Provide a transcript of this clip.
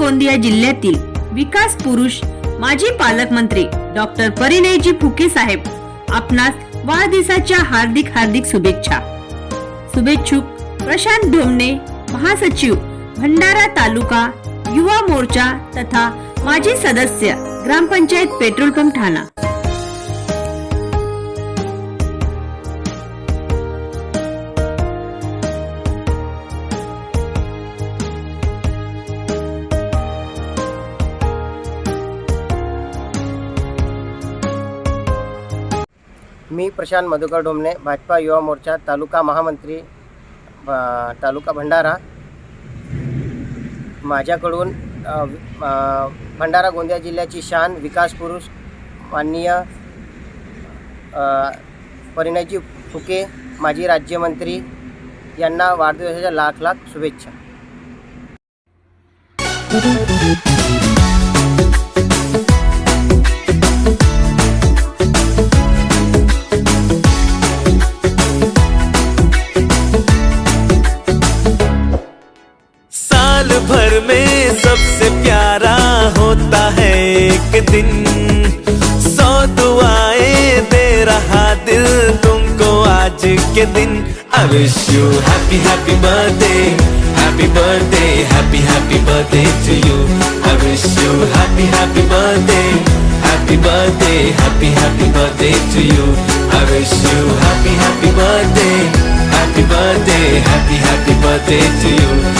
गोंदिया जिल्ह्यातील विकास पुरुष माजी पालकमंत्री डॉक्टर परिणयजी फुके साहेब आपणास वाढदिवसाच्या हार्दिक हार्दिक शुभेच्छा. शुभेच्छुक प्रशांत ढोमणे महासचिव भंडारा तालुका युवा मोर्चा तथा माजी सदस्य ग्रामपंचायत पेट्रोल पंप ठाणा. मी प्रशांत मधुकर डोमने भाजपा युवा मोर्चा तालुका महामंत्री तालुका भंडारा. माझ्याकडून भंडारा गोंदिया जिल्ह्याची शान विकास पुरुष माननीय परिणयजी फुके माजी राज्यमंत्री यांना वाढदिवसाच्या लाख लाख शुभेच्छा. साल भर में सबसे प्यारा होता है एक दिन सौ दुआएँ दे रहा दिल तुमको आज के दिन I wish you happy happy birthday happy birthday happy happy birthday to you I wish you happy happy birthday happy birthday happy happy birthday to you I wish you happy happy birthday happy birthday happy happy birthday to you